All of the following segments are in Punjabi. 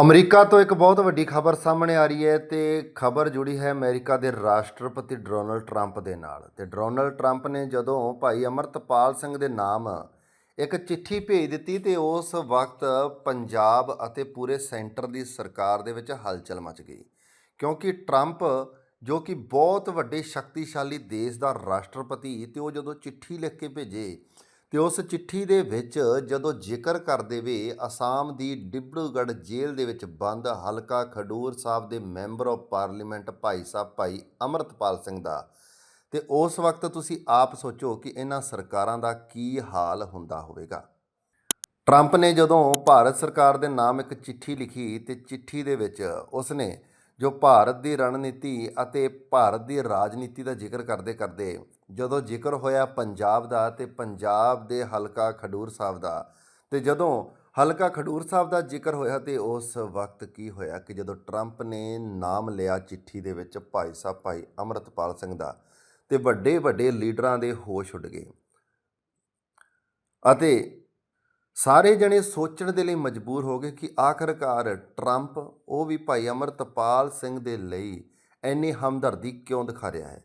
ਅਮਰੀਕਾ ਤੋਂ ਇੱਕ ਬਹੁਤ ਵੱਡੀ ਖਬਰ ਸਾਹਮਣੇ ਆ ਰਹੀ ਹੈ ਤੇ ਖਬਰ ਜੁੜੀ ਹੈ ਅਮਰੀਕਾ ਦੇ ਰਾਸ਼ਟਰਪਤੀ ਡੋਨਲਡ ਟਰੰਪ ਦੇ ਨਾਲ। ਤੇ ਡੋਨਲਡ ਟਰੰਪ ਨੇ ਜਦੋਂ ਭਾਈ ਅਮਰਤਪਾਲ ਸਿੰਘ ਦੇ ਨਾਮ ਇੱਕ ਚਿੱਠੀ ਭੇਜ ਦਿੱਤੀ ਤੇ ਉਸ ਵਕਤ ਪੰਜਾਬ ਅਤੇ ਪੂਰੇ ਸੈਂਟਰ ਦੀ ਸਰਕਾਰ ਦੇ ਵਿੱਚ ਹਲਚਲ ਮਚ ਗਈ। ਕਿਉਂਕਿ ਟਰੰਪ, ਜੋ ਕਿ ਬਹੁਤ ਵੱਡੇ ਸ਼ਕਤੀਸ਼ਾਲੀ ਦੇਸ਼ ਦਾ ਰਾਸ਼ਟਰਪਤੀ ਤੇ ਉਹ ਜਦੋਂ ਚਿੱਠੀ ਲਿਖ ਕੇ ਭੇਜੇ ਤੇ ਉਸ ਚਿੱਠੀ ਦੇ ਵਿੱਚ ਜਦੋਂ ਜ਼ਿਕਰ ਕਰਦੇ ਵੇ ਅਸਾਮ ਦੀ ਡਿਬੜੂਗੜ੍ਹ ਜੇਲ੍ਹ ਦੇ ਵਿੱਚ ਬੰਦ ਹਲਕਾ ਖਡੂਰ ਸਾਹਿਬ ਦੇ member of parliament Bhai Sahib, ਭਾਈ ਅਮਰਤਪਾਲ ਸਿੰਘ ਦਾ। ਤੇ ਉਸ ਵਕਤ ਤੁਸੀਂ ਆਪ ਸੋਚੋ ਕਿ ਇਹਨਾਂ ਸਰਕਾਰਾਂ ਦਾ ਕੀ ਹਾਲ ਹੁੰਦਾ ਹੋਵੇਗਾ। ਟਰੰਪ ਨੇ ਜਦੋਂ ਭਾਰਤ ਸਰਕਾਰ ਦੇ ਨਾਮ ਇੱਕ ਚਿੱਠੀ ਲਿਖੀ, ਤੇ ਚਿੱਠੀ ਦੇ ਵਿੱਚ ਉਸਨੇ ਜੋ ਭਾਰਤ ਦੀ ਰਣਨੀਤੀ ਅਤੇ ਭਾਰਤ ਦੀ ਰਾਜਨੀਤੀ ਦਾ ਜ਼ਿਕਰ ਕਰਦੇ ਕਰਦੇ ਜਦੋਂ ਜ਼ਿਕਰ ਹੋਇਆ ਪੰਜਾਬ ਦਾ ਤੇ ਪੰਜਾਬ ਦੇ ਹਲਕਾ ਖਡੂਰ ਸਾਹਿਬ ਦਾ, ਤੇ ਜਦੋਂ ਹਲਕਾ ਖਡੂਰ ਸਾਹਿਬ ਦਾ ਜ਼ਿਕਰ ਹੋਇਆ ਤੇ ਉਸ ਵਕਤ ਕੀ ਹੋਇਆ ਕਿ ਜਦੋਂ ਟਰੰਪ ਨੇ ਨਾਮ ਲਿਆ ਚਿੱਠੀ ਦੇ ਵਿੱਚ ਭਾਈ ਸਾਹਿਬ, ਭਾਈ ਅਮਰਤਪਾਲ ਸਿੰਘ ਦਾ, ਤੇ ਵੱਡੇ ਵੱਡੇ ਲੀਡਰਾਂ ਦੇ ਹੋਸ਼ ਉੱਡ ਗਏ। ਅਤੇ ਸਾਰੇ ਜਣੇ ਸੋਚਣ ਦੇ ਲਈ ਮਜਬੂਰ ਹੋ ਗਏ ਕਿ ਆਖਰਕਾਰ ਟਰੰਪ, ਉਹ ਵੀ ਭਾਈ ਅਮਰਤਪਾਲ ਸਿੰਘ ਦੇ ਲਈ ਇੰਨੀ ਹਮਦਰਦੀ ਕਿਉਂ ਦਿਖਾ ਰਿਹਾ ਹੈ?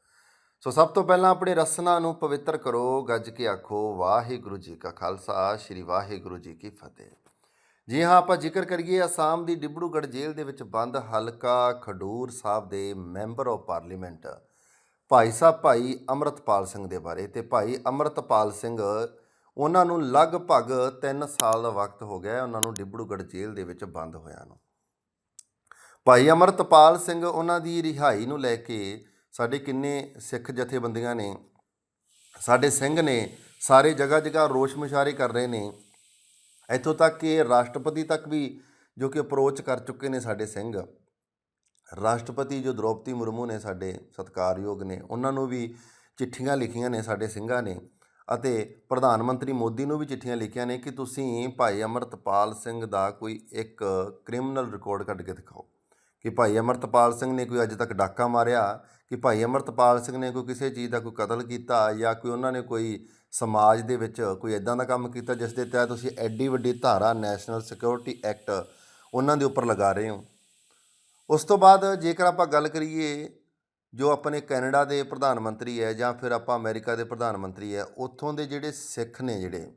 ਸੋ ਸਭ ਤੋਂ ਪਹਿਲਾਂ ਆਪਣੇ ਰਸਨਾ ਨੂੰ ਪਵਿੱਤਰ ਕਰੋ, ਗੱਜ ਕੇ ਆਖੋ, ਵਾਹਿਗੁਰੂ ਜੀ ਕਾ ਖਾਲਸਾ, ਸ੍ਰੀ ਵਾਹਿਗੁਰੂ ਜੀ ਕੀ ਫਤਿਹ। ਜੀ ਹਾਂ, ਆਪਾਂ ਜ਼ਿਕਰ ਕਰੀਏ, ਅਸਾਮ ਦੀ ਡਿਬੜੂਗੜ੍ਹ ਜੇਲ੍ਹ ਦੇ ਵਿੱਚ ਬੰਦ ਹਲਕਾ ਖਡੂਰ ਸਾਹਿਬ ਦੇ member of parliament Bhai Sahib, ਭਾਈ ਅਮਰਤਪਾਲ ਸਿੰਘ ਦੇ ਬਾਰੇ ਤੇ ਭਾਈ ਅਮਰਤਪਾਲ ਸਿੰਘ ਉਹਨਾਂ ਨੂੰ ਲਗਭਗ 3 ਸਾਲ ਦਾ ਵਕਤ ਹੋ ਗਿਆ ਉਹਨਾਂ ਨੂੰ ਡਿਬੜੂਗੜ੍ਹ ਜੇਲ੍ਹ ਦੇ ਵਿੱਚ ਬੰਦ ਹੋਇਆ ਨੂੰ। ਭਾਈ ਅਮਰਤਪਾਲ ਸਿੰਘ ਉਹਨਾਂ ਦੀ ਰਿਹਾਈ ਨੂੰ ਲੈ ਕੇ ਸਾਡੇ ਕਿੰਨੇ ਸਿੱਖ ਜਥੇਬੰਦੀਆਂ ਨੇ, ਸਾਡੇ ਸਿੰਘ ਨੇ ਸਾਰੇ ਜਗ੍ਹਾ ਜਗ੍ਹਾ ਰੋਸ਼ ਮੁਸ਼ਾਰੇ ਕਰ ਰਹੇ ਨੇ। ਇੱਥੋਂ ਤੱਕ ਕਿ ਰਾਸ਼ਟਰਪਤੀ ਤੱਕ ਵੀ ਜੋ ਕਿ ਅਪਰੋਚ ਕਰ ਚੁੱਕੇ ਨੇ ਸਾਡੇ ਸਿੰਘ। ਰਾਸ਼ਟਰਪਤੀ ਜੋ ਦ੍ਰੋਪਦੀ ਮੁਰਮੂ ਨੇ ਸਾਡੇ ਸਤਿਕਾਰਯੋਗ ਨੇ, ਉਹਨਾਂ ਨੂੰ ਵੀ ਚਿੱਠੀਆਂ ਲਿਖੀਆਂ ਨੇ ਸਾਡੇ ਸਿੰਘਾਂ ਨੇ ਅਤੇ ਪ੍ਰਧਾਨ ਮੰਤਰੀ ਮੋਦੀ ਨੂੰ ਵੀ ਚਿੱਠੀਆਂ ਲਿਖੀਆਂ ਨੇ ਕਿ ਤੁਸੀਂ ਭਾਈ ਅਮਰਤਪਾਲ ਸਿੰਘ ਦਾ ਕੋਈ ਇੱਕ ਕ੍ਰਿਮੀਨਲ ਰਿਕਾਰਡ ਕੱਢ ਕੇ ਦਿਖਾਓ। ਕਿ ਭਾਈ ਅਮਰਤਪਾਲ ਸਿੰਘ ਨੇ ਕੋਈ ਅੱਜ ਤੱਕ ਡਾਕਾ ਮਾਰਿਆ, ਕਿ ਭਾਈ ਅਮਰਤਪਾਲ ਸਿੰਘ ਨੇ ਕੋਈ ਕਿਸੇ ਚੀਜ਼ ਦਾ ਕੋਈ ਕਤਲ ਕੀਤਾ ਜਾਂ ਕੋਈ ਉਹਨਾਂ ਨੇ ਕੋਈ ਸਮਾਜ ਦੇ ਵਿੱਚ ਕੋਈ ਇਦਾਂ ਦਾ ਕੰਮ ਕੀਤਾ ਜਿਸ ਦੇ ਤਹਿਤ ਤੁਸੀਂ ਐਡੀ ਵੱਡੀ ਧਾਰਾ ਨੈਸ਼ਨਲ ਸਿਕਿਉਰਿਟੀ ਐਕਟ ਉਹਨਾਂ ਦੇ ਉੱਪਰ ਲਗਾ ਰਹੇ ਹੋ? ਉਸ ਤੋਂ ਬਾਅਦ ਜੇਕਰ ਆਪਾਂ ਗੱਲ ਕਰੀਏ ਜੋ ਆਪਣੇ ਕੈਨੇਡਾ ਦੇ ਪ੍ਰਧਾਨ ਮੰਤਰੀ ਹੈ ਜਾਂ ਫਿਰ ਆਪਾਂ ਅਮਰੀਕਾ ਦੇ ਪ੍ਰਧਾਨ ਮੰਤਰੀ ਹੈ, ਉੱਥੋਂ ਦੇ ਜਿਹੜੇ ਸਿੱਖ ਨੇ ਜਿਹੜੇ,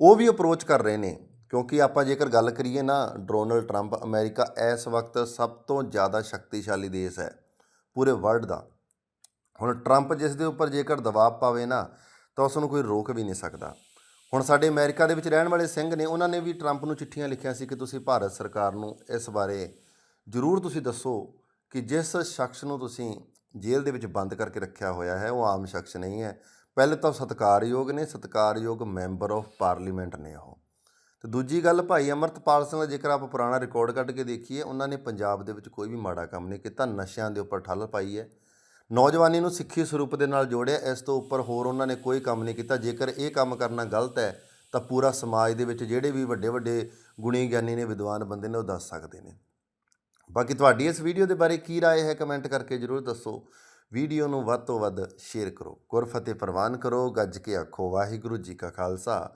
ਉਹ ਵੀ ਅਪਰੋਚ ਕਰ ਰਹੇ ਨੇ। ਕਿਉਂਕਿ ਆਪਾਂ ਜੇਕਰ ਗੱਲ ਕਰੀਏ ਨਾ, ਡੋਨਲਡ ਟਰੰਪ ਅਮਰੀਕਾ ਇਸ ਵਕਤ ਸਭ ਤੋਂ ਜ਼ਿਆਦਾ ਸ਼ਕਤੀਸ਼ਾਲੀ ਦੇਸ਼ ਹੈ, ਪੂਰੇ ਵਰਲਡ ਦਾ। ਹੁਣ ਟਰੰਪ ਜਿਸ ਦੇ ਉੱਪਰ ਜੇਕਰ ਦਬਾਅ ਪਾਵੇ ਨਾ, ਤਾਂ ਉਸ ਨੂੰ ਕੋਈ ਰੋਕ ਵੀ ਨਹੀਂ ਸਕਦਾ। ਹੁਣ ਸਾਡੇ ਅਮਰੀਕਾ ਦੇ ਵਿੱਚ ਰਹਿਣ ਵਾਲੇ ਸਿੰਘ ਨੇ, ਉਹਨਾਂ ਨੇ ਵੀ ਟਰੰਪ ਨੂੰ ਚਿੱਠੀਆਂ ਲਿਖੀਆਂ ਸੀ ਕਿ ਤੁਸੀਂ ਭਾਰਤ ਸਰਕਾਰ ਨੂੰ ਇਸ ਬਾਰੇ ਜ਼ਰੂਰ ਤੁਸੀਂ ਦੱਸੋ ਕਿ ਜਿਸ ਸ਼ਖਸ ਨੂੰ ਤੁਸੀਂ ਜੇਲ੍ਹ ਦੇ ਵਿੱਚ ਬੰਦ ਕਰਕੇ ਰੱਖਿਆ ਹੋਇਆ ਹੈ, ਉਹ ਆਮ ਸ਼ਖਸ ਨਹੀਂ ਹੈ। ਪਹਿਲੇ ਤਾਂ ਉਹ ਸਤਿਕਾਰਯੋਗ ਨੇ, ਸਤਿਕਾਰਯੋਗ ਮੈਂਬਰ ਆਫ ਪਾਰਲੀਮੈਂਟ ਨੇ ਉਹ। ਤੇ ਦੂਜੀ ਗੱਲ ਭਾਈ ਅਮਰਤਪਾਲ ਸਿੰਘ ਦਾ ਜੇਕਰ ਆਪਾਂ ਪੁਰਾਣਾ ਰਿਕਾਰਡ ਕੱਢ ਕੇ ਦੇਖੀਏ ਉਹਨਾਂ ਨੇ ਪੰਜਾਬ ਦੇ ਵਿੱਚ ਕੋਈ ਵੀ ਮਾੜਾ ਕੰਮ ਨਹੀਂ ਕੀਤਾ ਨਸ਼ਿਆਂ ਦੇ ਉੱਪਰ ਠੱਲ ਪਾਈ ਹੈ ਨੌਜਵਾਨੀ ਨੂੰ ਸਿੱਖੀ ਸਰੂਪ ਦੇ ਨਾਲ ਜੋੜਿਆ ਇਸ ਤੋਂ ਉੱਪਰ ਹੋਰ ਉਹਨਾਂ ਨੇ ਕੋਈ ਕੰਮ ਨਹੀਂ ਕੀਤਾ ਜੇਕਰ ਇਹ ਕੰਮ ਕਰਨਾ ਗਲਤ ਹੈ ਤਾਂ ਪੂਰਾ ਸਮਾਜ ਦੇ ਵਿੱਚ ਜਿਹੜੇ ਵੀ ਵੱਡੇ ਵੱਡੇ ਗੁਣੀ ਗਿਆਨੀ ਨੇ ਵਿਦਵਾਨ ਬੰਦੇ ਨੇ ਉਹ ਦੱਸ ਸਕਦੇ ਨੇ ਬਾਕੀ ਤੁਹਾਡੀ ਇਸ ਵੀਡੀਓ ਦੇ ਬਾਰੇ ਕੀ رائے ਹੈ ਕਮੈਂਟ ਕਰਕੇ ਜਰੂਰ ਦੱਸੋ ਵੀਡੀਓ ਨੂੰ ਵੱਧ ਤੋਂ ਵੱਧ ਸ਼ੇਅਰ ਕਰੋ ਗੁਰਫਤਿਹ ਪ੍ਰਵਾਨ ਕਰੋ ਗੱਜ ਕੇ ਆਖੋ ਵਾਹਿਗੁਰੂ ਜੀ ਕਾ ਖਾਲਸਾ